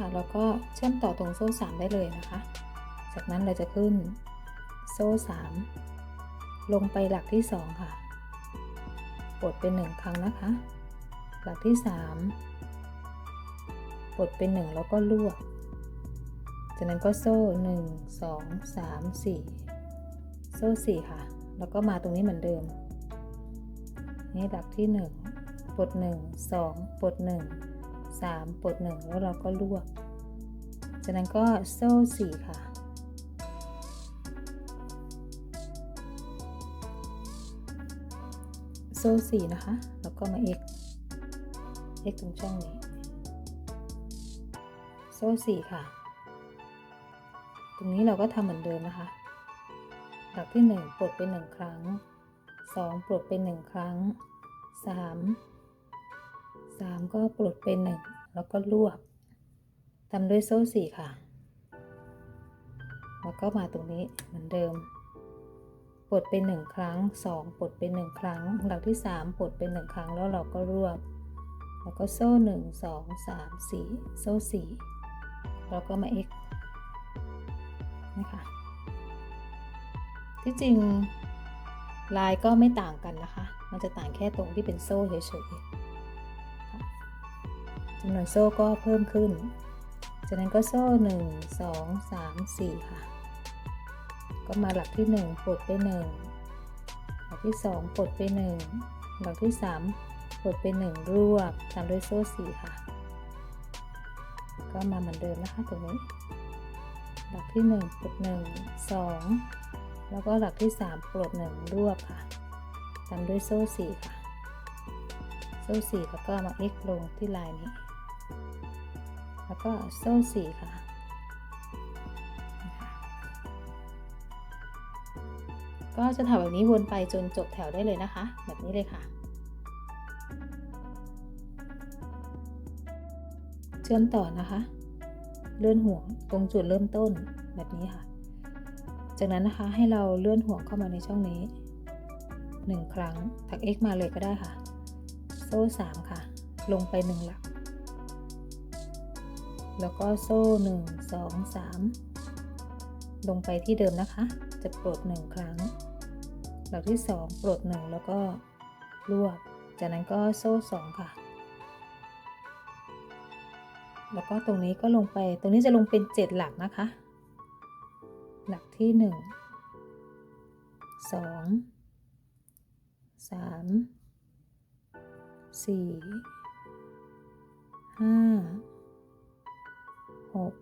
ค่ะแล้วก็เชื่อมต่อตรงโซ่สามได้เลยนะคะ จากนั้นเราจะขึ้นโซ่สามลงไปหลักที่สองค่ะปลดเป็นหนึ่งครั้งนะคะ หลักที่สามปลดเป็นหนึ่งแล้วก็ลวก จากนั้นก็โซ่หนึ่งสองสามสี่โซ่สี่ค่ะ แล้วก็มาตรงนี้เหมือนเดิม นี่หลักที่หนึ่งปลดหนึ่งสองปลดห นึ่งสามปลดหนึ่งแล้วเราก็ลวก จากนั้นก็โซ่สี่ค่ะ โซ่สี่นะคะ แล้วก็มา x x ตรงช่องนี้ โซ่สี่ค่ะ ตรงนี้เราก็ทำเหมือนเดิมนะคะ หลักที่หนึ่งปลดเป็นหนึ่งครั้งสองปลดเป็นหนึ่งครั้งสามสามก็ปลดเป็นหนึ่งแล้วก็รวบทำด้วยโซ่สี่ค่ะ แล้วก็มาตรงนี้เหมือนเดิมปลดเป็นหนึ่งครั้งสองปลดเป็นหนึ่งครั้ง หลักที่สามปลดเป็นหนึ่งครั้งแล้วเราก็รวบ แล้วก็โซ่หนึ่งสองสามสี่โซ่สี่แล้วก็มา x นะคะที่จริงลายก็ไม่ต่างกันนะคะ มันจะต่างแค่ตรงที่เป็นโซ่เฉยๆ จำนวนโซ่ก็เพิ่มขึ้น จากนั้นก็โซ่ 1 2 3 4 ค่ะ ก็มาหลักที่ 1 ปลดไป 1 หลักที่ 2 ปลดไป 1 หลักที่ 3 ปลดไป 1 รวบตามด้วยโซ่ 4 ค่ะ ก็มาเหมือนเดิมนะคะตรงนี้ หลักที่ 1 ปลด 1 2 แล้วก็หลักที่ 3 ปลด 1 รวบค่ะ ตามด้วยโซ่ 4 ค่ะโซ่4แล้วก็มา x ลงที่ลายนี้ แล้วก็โซ่4ค่ะนะคะก็จะทำแบบนี้วนไปจนจบแถวได้เลยนะคะ แบบนี้เลยค่ะ เชื่อมต่อนะคะ เลื่อนห่วงตรงจุดเริ่มต้นแบบนี้ค่ะ จากนั้นนะคะให้เราเลื่อนห่วงเข้ามาในช่องนี้ 1 ครั้งถัก x มาเลยก็ได้ค่ะ โซ่ 3 ค่ะ ลงไป 1 หลัก แล้วก็โซ่1 2 3ลงไปที่เดิมนะคะ จะปลด1ครั้งหลักที่2ปลด1แล้วก็รวบ จากนั้นก็โซ่2ค่ะ แล้วก็ตรงนี้ก็ลงไป ตรงนี้จะลงเป็น7หลักนะคะ หลักที่1 2 3 4 5 6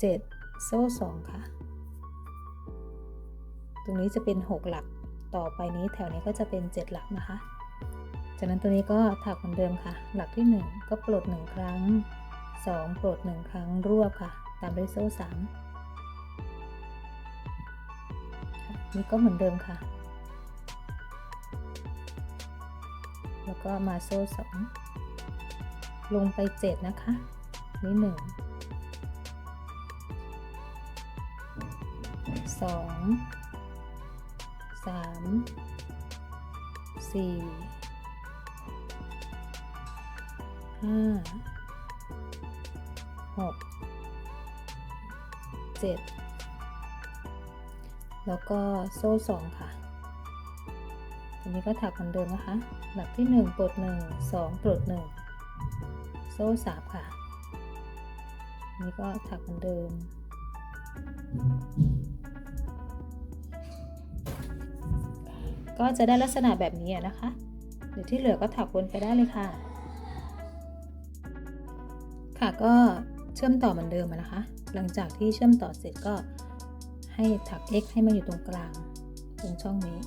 7 โซ่2ค่ะ ตรงนี้จะเป็น 6 หลัก ต่อไปนี้แถวนี้ก็จะเป็น 7 หลักนะคะ จากนั้นตัวนี้ก็ถักเหมือนเดิมค่ะ หลักที่ 1 ก็ปลด 1 ครั้ง 2 ปลด 1 ครั้งรวบค่ะ ตามด้วยโซ่3นี่ก็เหมือนเดิมค่ะ แล้วก็มาโซ่2ลงไป 7 นะคะ นี่หนึ่งสองสามสี่ห้าหกเจ็ดแล้วก็โซ่สองค่ะอันนี้ก็ถักเหมือนเดิมนะคะ หลักที่หนึ่งปลดหนึ่งสองปลดหนึ่งโซ่สามค่ะ นี่ก็ถักเหมือนเดิม ก็จะได้ลักษณะแบบนี้นะคะ เดี๋ยวที่เหลือก็ถักวนไปได้เลยค่ะ ค่ะก็เชื่อมต่อเหมือนเดิมนะคะ หลังจากที่เชื่อมต่อเสร็จก็ให้ถัก x ให้มันอยู่ตรงกลาง ตรงช่องนี้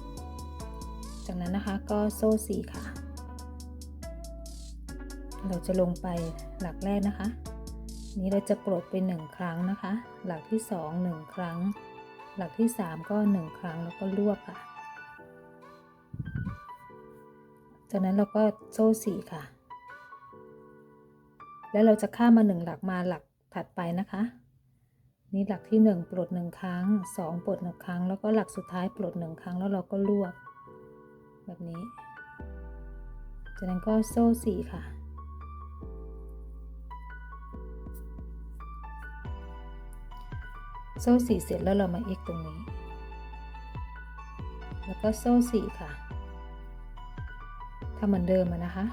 จากนั้นนะคะก็โซ่สี่ค่ะ เราจะลงไปหลักแรกนะคะ นี้เราจะปลดไปหนึ่งครั้งนะคะ หลักที่สองหนึ่งครั้ง หลักที่สามก็หนึ่งครั้งแล้วก็รวบค่ะ จากนั้นเราก็โซ่สี่ค่ะ แล้วเราจะข้ามมาหนึ่งหลักมาหลักถัดไปนะคะ นี่หลักที่หนึ่งปลดหนึ่งครั้งสองปลดหนึ่งครั้ง แล้วก็หลักสุดท้ายปลดหนึ่งครั้งแล้วเราก็รวบแบบนี้ จากนั้นก็โซ่สี่ค่ะ โซ่สี่เสร็จแล้วเรามา x ตรงนี้ แล้วก็โซ่สี่ค่ะทำเหมือนเดิมนะคะ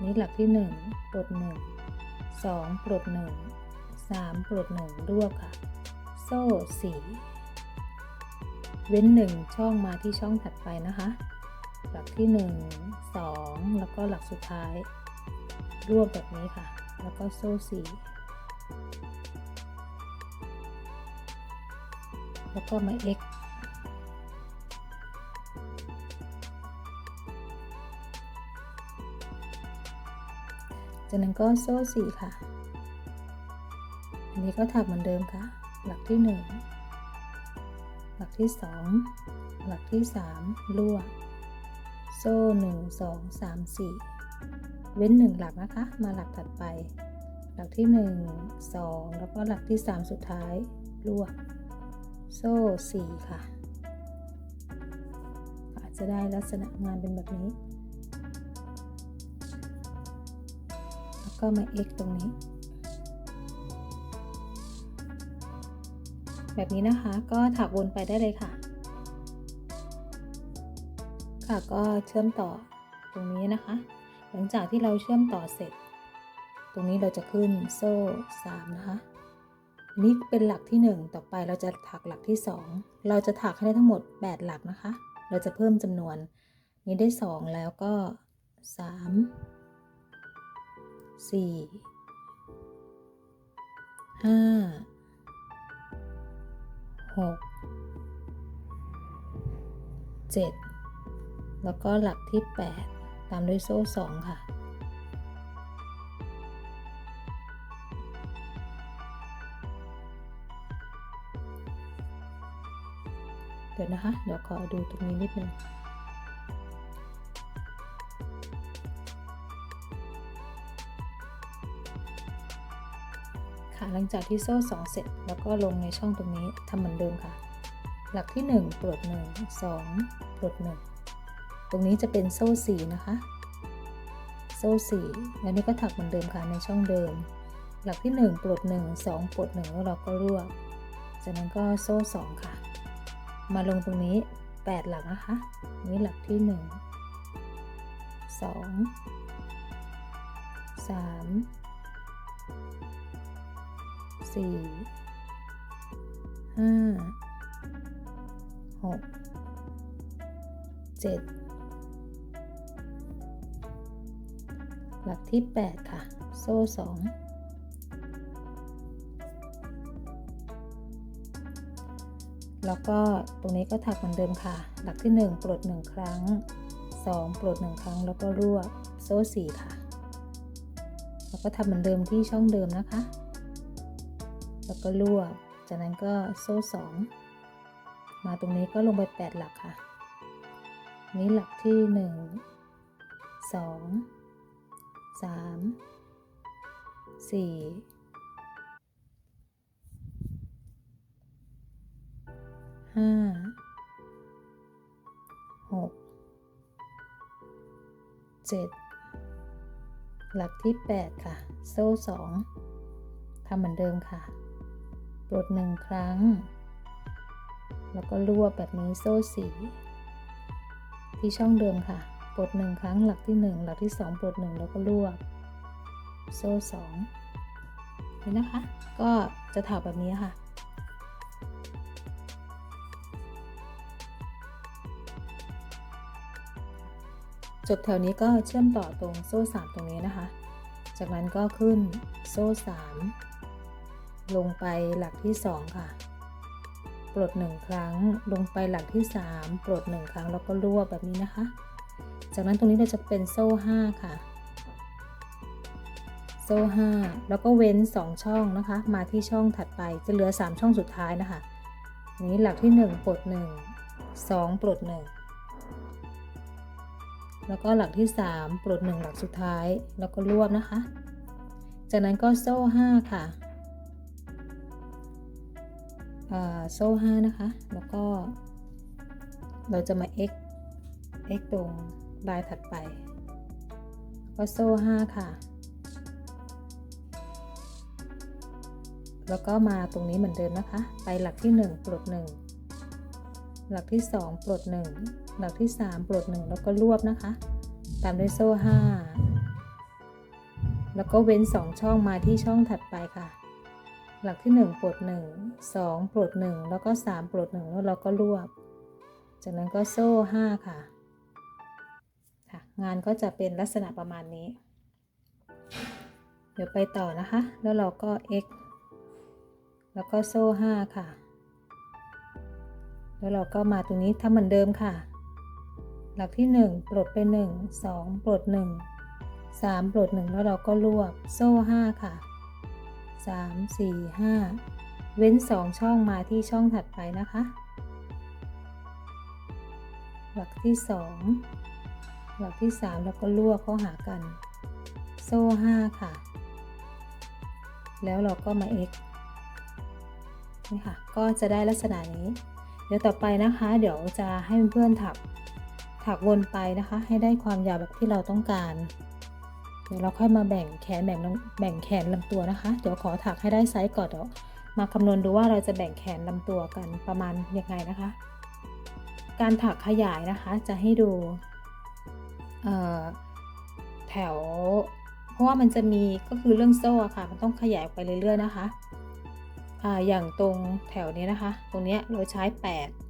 นี่หลักที่หนึ่งปลดหนึ่งสองปลดหนึ่งสามปลดหนึ่งรวบค่ะ โซ่สี่เว้นหนึ่งช่องมาที่ช่องถัดไปนะคะ หลักที่หนึ่งสองแล้วก็หลักสุดท้าย รวบแบบนี้ค่ะ แล้วก็โซ่สี่ แล้วก็มา x จากนั้นก็โซ่สี่ค่ะ อันนี้ก็ถักเหมือนเดิมค่ะ หลักที่หนึ่งหลักที่สองหลักที่สามลวโซ่หนึ่งสองสามสี่เว้นหนึ่งหลักนะคะ มาหลักถัดไป หลักที่หนึ่งสองแล้วก็หลักที่สามสุดท้ายลว โซ่สี่ค่ะ อาจจะได้ลักษณะงานเป็นแบบนี้ แล้วก็มา x ตรงนี้ แบบนี้นะคะก็ถักวนไปได้เลยค่ะ ค่ะก็เชื่อมต่อตรงนี้นะคะ หลังจากที่เราเชื่อมต่อเสร็จ ตรงนี้เราจะขึ้นโซ่3นะคะ นนี้เป็นหลักที่ 1 ต่อไปเราจะถักหลักที่ 2 เราจะถักให้ได้ทั้งหมด 8 หลักนะคะ เราจะเพิ่มจำนวน นี้ได้ 2 แล้วก็ 3 4 5 6 7แล้วก็หลักที่ 8 ตามด้วยโซ่2ค่ะ นะคะ เดี๋ยวขอดูตรงนี้นิดนึงค่ะหลังจากที่โซ่2เสร็จแล้วก็ลงในช่องตรงนี้ทำเหมือนเดิมค่ะ หลักที่ 1 ปลด 1 2 ปลด 1 ตรงนี้จะเป็นโซ่4นะคะ โซ่4แล้วนี่ก็ถักเหมือนเดิมค่ะในช่องเดิม หลักที่ 1 ปลด 1 2 ปลด 1 แล้วเราก็รวบจากนั้นก็โซ่ 2 ค่ะ มาลงตรงนี้ 8 หลักนะคะ นี่หลักที่ 1 2 3 4 5 6 7 8 9 หลักที่ 8 ค่ะ โซ่ 2 แล้วก็ตรงนี้ก็ถักเหมือนเดิมค่ะ หลักที่ 1 ปลด 1 ครั้ง 2 ปลด 1 ครั้งแล้วก็รวบโซ่4ค่ะ แล้วก็ทำเหมือนเดิมที่ช่องเดิมนะคะ แล้วก็รวบ จากนั้นก็โซ่สองมาตรงนี้ก็ลงไป 8 หลักค่ะ นี้หลักที่ 1 2 3 4 5 6 7หลักที่ 8 ค่ะ โซ่2ทำเหมือนเดิมค่ะ ปลดหนึ่งครั้ง แล้วก็รวบแบบนี้โซ่สีที่ช่องเดิมค่ะ ปลดหนึ่งครั้งหลักที่หนึ่งหลักที่สองปลดหนึ่งแล้วก็รวบโซ่สองนี่นะคะ ก็จะถักแบบนี้ค่ะ จบแถวนี้ก็เชื่อมต่อตรงโซ่สามตรงนี้นะคะ จากนั้นก็ขึ้นโซ่สามลงไปหลักที่ 2 ค่ะ ปลด 1 ครั้ง ลงไปหลักที่ 3 ปลด 1 ครั้งแล้วก็รวบแบบนี้นะคะ จากนั้นตรงนี้เราจะเป็นโซ่ 5 ค่ะ โซ่ 5 แล้วก็เว้น 2 ช่องนะคะ มาที่ช่องถัดไปจะเหลือ 3 ช่องสุดท้ายนะคะ นี้หลักที่ 1 ปลด 1 2 ปลด 1 แล้วก็หลักที่ 3 ปลด 1 หลักสุดท้าย แล้วก็รวบนะคะ จากนั้นก็โซ่ 5 ค่ะโซ่ห้านะคะ แล้วก็ เราจะมา x x ตรงลายถัดไป ก็โซ่ห้าค่ะ แล้วก็มาตรงนี้เหมือนเดิมนะคะ ไปหลักที่ 1 ปลด 1 หลักที่ 2 ปลด 1 หลักที่ 3 ปลด 1 แล้วก็รวบนะคะ ตามด้วยโซ่ 5 แล้วก็เว้น 2 ช่องมาที่ช่องถัดไปค่ะ หลักที่ 1 ปลด 1 2 ปลด 1 แล้วก็ 3 ปลด 1 แล้วเราก็รวบ จากนั้นก็โซ่ 5 ค่ะค่ะ งานก็จะเป็นลักษณะประมาณนี้ เดี๋ยวไปต่อนะคะ แล้วเราก็ x แล้วก็โซ่ 5 ค่ะ แล้วเราก็มาตรงนี้ทำเหมือนเดิมค่ะ หลักที่ 1 ปลดไป 1 2 ปลด 1 3 ปลด 1 แล้วเราก็รวบโซ่ 5 ค่ะ 3 4 5 เว้น 2 ช่องมาที่ช่องถัดไปนะคะ หลักที่ 2 หลักที่ 3 แล้วก็รวบเข้าหากัน โซ่ 5 ค่ะ แล้วเราก็มา x นี่ค่ะ ก็จะได้ลักษณะนี้ เดี๋ยวต่อไปนะคะ เดี๋ยวจะให้เพื่อนๆถัก ถักวนไปนะคะ ให้ได้ความยาวแบบที่เราต้องการ เดี๋ยวเราค่อยมาแบ่งแขนแบ่งแบ่งแขนลำตัวนะคะ เดี๋ยวขอถักให้ได้ไซส์ก่อนเดี๋ยวมาคำนวณดูว่าเราจะแบ่งแขนลำตัวกันประมาณยังไงนะคะ การถักขยายนะคะจะให้ดูแถว เพราะว่ามันจะมีก็คือเรื่องโซ่ค่ะ มันต้องขยายไปเรื่อยๆนะคะออย่างตรงแถวนี้นะคะ ตรงนี้เราใช้ 8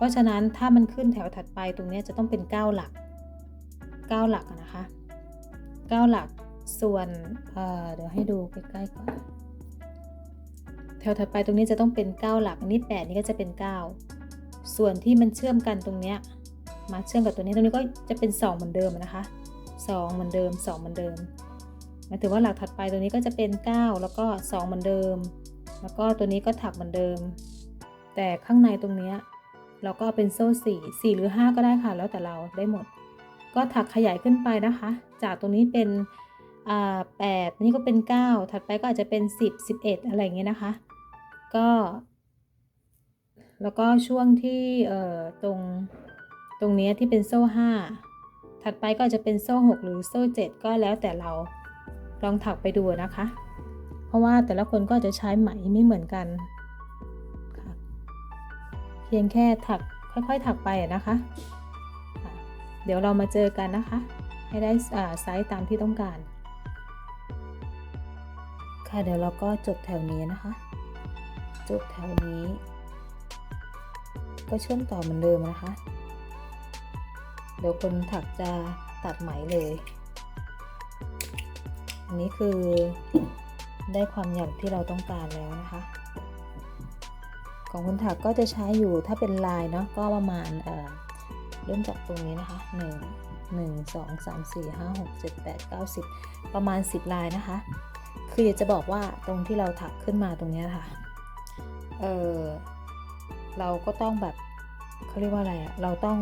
เพราะฉะนั้นถ้ามันขึ้นแถวถัดไปตรงนี้จะต้องเป็น 9 หลัก 9 หลักนะคะ 9 หลักส่วนเเดี๋ยวให้ดูใกล้ๆก่อนแถวถัดไปตรงนี้จะต้องเป็น 9 หลักอันนี้8นี่ก็จะเป็น 9 ส่วนที่มันเชื่อมกันตรงเนี้ยมาเชื่อมกับตัวนี้ตรงนี้ก็จะเป็น 2 เหมือนเดิมนะคะ 2 เหมือนเดิม 2 เหมือนเดิมหมายถึงว่าหลักถัดไปตัวนี้ก็จะเป็น 9 แล้วก็ 2 เหมือนเดิม แล้วก็ตัวนี้ก็ถักเหมือนเดิม แต่ข้างในตรงนี้ เราก็เป็นโซ่4 4 หรือ 5 ก็ได้ค่ะ แล้วแต่เราได้หมด ก็ถักขยายขึ้นไปนะคะ จากตรงนี้เป็นอ่า8นี่ก็เป็น 9 ถัดไปก็อาจจะเป็น 10 11 อะไรอย่างเงี้ยนะคะ ก็ แล้วก็ช่วงที่เอ่อตรงตรงนี้ที่เป็นโซ่ 5 ถัดไปก็จะเป็นโซ่ 6 หรือโซ่ 7 ก็แล้วแต่เราลองถักไปดูนะคะ เพราะว่าแต่ละคนก็จะใช้ไหมไม่เหมือนกัน พียงแค่ถักค่อยๆ ถักไปนะคะ เดี๋ยวเรามาเจอกันนะคะ ให้ได้ไซส์ตามที่ต้องการ ค่ะเดี๋ยวเราก็จบแถวนี้นะคะ จบแถวนี้ ก็เชื่อมต่อเหมือนเดิมนะคะ เดี๋ยวคนถักจะตัดไหมเลย อันนี้คือได้ความยาวที่เราต้องการแล้วนะคะ ของคนถักก็จะใช้อยู่ถ้าเป็นลายเนาะก็ประมาณเเริ่มจากตรงนี้นะคะ 1 1 2 3 4 5 6 7 8 9 10 ประมาณ 10 ลายนะคะ คืออยากจะบอกว่าตรงที่เราถักขึ้นมาตรงนี้ค่ะเออเราก็ต้องแบบเขาเรียกว่าอะไรอะเราต้อง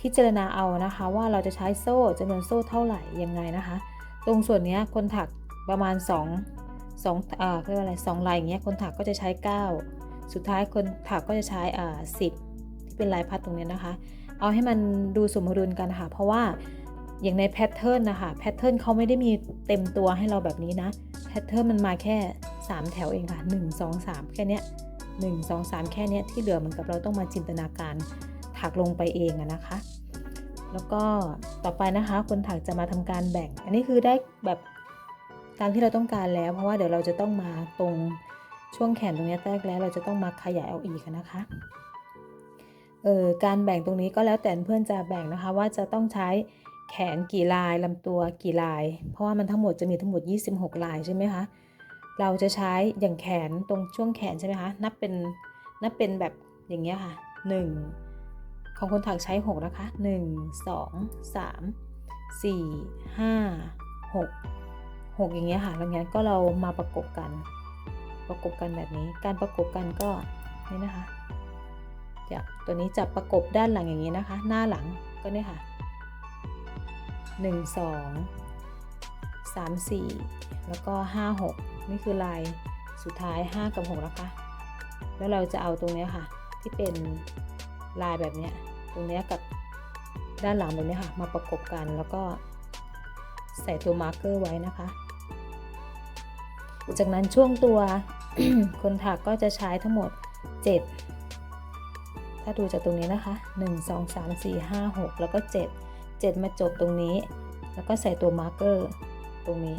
พิจารณาเอานะคะ ว่าเราจะใช้โซ่จำนวนโซ่เท่าไหร่ยังไงนะคะ ตรงส่วนนี้คนถักประมาณ 2 2อ่าเรียกว่าอะไร2ลายอย่างเงี้ยคนถักก็จะใช้ 9 สุดท้ายคนถักก็จะใช้อ่า10ที่เป็นลายพัดตรงนี้นะคะ เอาให้มันดูสมดุลกันค่ะ เพราะว่าอย่างในแพทเทิร์นนะคะแพทเทิร์นเขาไม่ได้มีเต็มตัวให้เราแบบนี้นะแพทเทิร์นมันมาแค่ 3 แถวเองค่ะ 1 2 3 แค่เนี้ย1 2 3แค่เนี้ยที่เหลือเหมือนกับเราต้องมาจินตนาการถักลงไปเองนะคะ แล้วก็ต่อไปนะคะคนถักจะมาทำการแบ่ง อันนี้คือได้แบบตามที่เราต้องการแล้ว เพราะว่าเดี๋ยวเราจะต้องมาตรง ช่วงแขนตรงนี้แรกแล้วเราจะต้องมาขยายเอาอีกนะคะเออการแบ่งตรงนี้ก็แล้วแต่เพื่อนจะแบ่งนะคะว่าจะต้องใช้แขนกี่ลายลำตัวกี่ลาย เพราะว่ามันทั้งหมดจะมีทั้งหมด 26 ลายใช่ไหมคะเราจะใช้อย่างแขนตรงช่วงแขนใช่ไหมคะนับเป็นนับเป็นแบบอย่างเงี้ยค่ะ 1 ของคนถักใช้ 6 นะคะ 1 2 3 4 5 6 6 อย่างเงี้ยค่ะแล้วงั้นก็เรามาประกบกัน ประกบกันแบบนี้ การประกบกันก็นี่นะคะจับตัวนี้จับประกบด้านหลังอย่างนี้นะคะ หน้าหลังก็เนี่ยค่ะ 1 2 3 4 แล้วก็ 5 6 นี่คือลายสุดท้าย 5 กับ 6 นะคะ แล้วเราจะเอาตรงนี้ค่ะ ที่เป็นลายแบบนี้ตรงนี้กับด้านหลังตรงนี้ค่ะ มาประกบกันแล้วก็ใส่ตัวมาร์กเกอร์ไว้นะคะ จากนั้นช่วงตัว คนถักก็จะใช้ทั้งหมด 7 ถ้าดูจากตรงนี้นะคะ 1 2 3 4 5 6 แล้วก็ 7 7 มาจบตรงนี้ แล้วก็ใส่ตัวมาร์กเกอร์ตรงนี้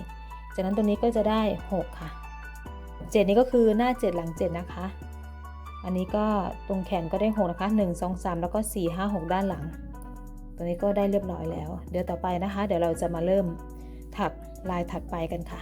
จากนั้นตรงนี้ก็จะได้ 6 ค่ะ 7 นี้ก็คือหน้า 7 หลัง 7 นะคะ อันนี้ก็ตรงแขนก็ได้ 6 นะคะ 1 2 3 แล้วก็ 4 5 6 ด้านหลังตัวนี้ก็ได้เรียบร้อยแล้ว เดี๋ยวต่อไปนะคะ เดี๋ยวเราจะมาเริ่มถักลายถัดไปกันค่ะ